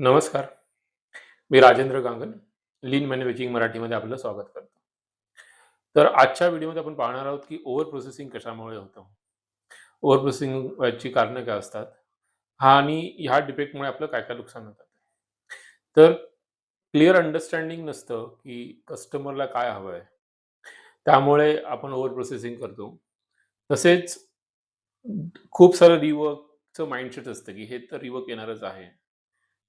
नमस्कार. मी राजेंद्र गांगन लीन मॅन्युफॅक्चरिंग मराठीमध्ये आपलं स्वागत करतो. तर आजच्या व्हिडिओमध्ये आपण पाहणार आहोत, की ओव्हर प्रोसेसिंग कशामुळे होतं? ओव्हर प्रोसेसिंगची कारणं काय असतात? हा आणि ह्या डिफेक्टमुळे आपलं काय-काय नुकसान होतं? तर क्लिअर अंडरस्टँडिंग नसतं, की कस्टमरला काय हवं आहे त्यामुळे आपण ओव्हर प्रोसेसिंग करतो. तसेच खूप सारं रिवर्कचं माइंडसेट असतं, की हे तर रिवर्क येणारच आहे.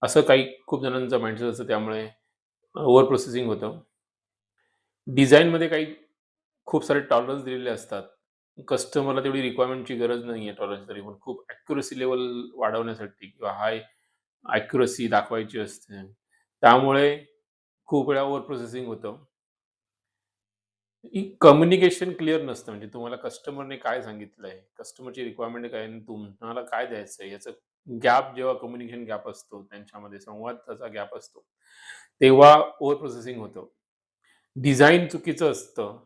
असं काही खूप जणांचं माइंडसेट असतं त्यामुळे ओव्हर प्रोसेसिंग होतं. डिझाईनमध्ये काही खूप सारे टॉलरन्स दिलेले असतात. कस्टमरला तेवढी रिक्वायरमेंटची गरज नाहीये टॉलरन्स तरी पण खूप ॲक्युरसी लेवल वाढवण्यासाठी किंवा हाय ॲक्युरसी दाखवायची असते. त्यामुळे खूप वेळा ओव्हर प्रोसेसिंग होतं. ही कम्युनिकेशन क्लिअर नसतं. म्हणजे तुम्हाला कस्टमरने काय सांगितलंय, कस्टमरची रिक्वायरमेंट काय आहे आणि तुम्हाला काय द्यायचंय याचं गॅप जेव्हा कम्युनिकेशन गॅप असतो त्यांच्यामध्ये संवादाचा गॅप असतो, तेव्हा ओव्हर प्रोसेसिंग होतं. डिझाइन चुकीचं असतं.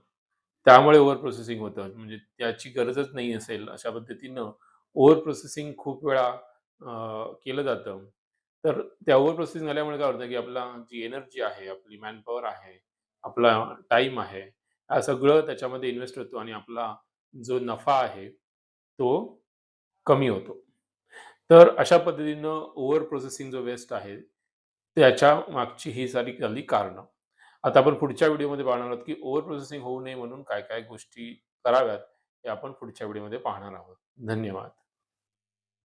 त्यामुळे ओव्हर प्रोसेसिंग होतं. म्हणजे त्याची गरजच नाही असेल अशा पद्धतीनं ओव्हर प्रोसेसिंग खूप वेळा अ, केलं जातं. तर त्या ओव्हर प्रोसेसिंग झाल्यामुळे काय होतं, की आपला जी एनर्जी आहे, आपली मॅनपॉवर आहे, आपला टाईम आहे, हा सगळं त्याच्यामध्ये इन्व्हेस्ट होतो आणि आपला जो नफा आहे, तो कमी होतो. तर अशा पद्धतीनं ओव्हर प्रोसेसिंग जो वेस्ट आहे, त्याच्या मागची ही सारी झाली कारणं. आता आपण पुढच्या व्हिडिओमध्ये पाहणार आहोत, की ओव्हर प्रोसेसिंग होऊ नये म्हणून काय-काय गोष्टी कराव्यात, हे आपण पुढच्या व्हिडिओमध्ये पाहणार आहोत. धन्यवाद.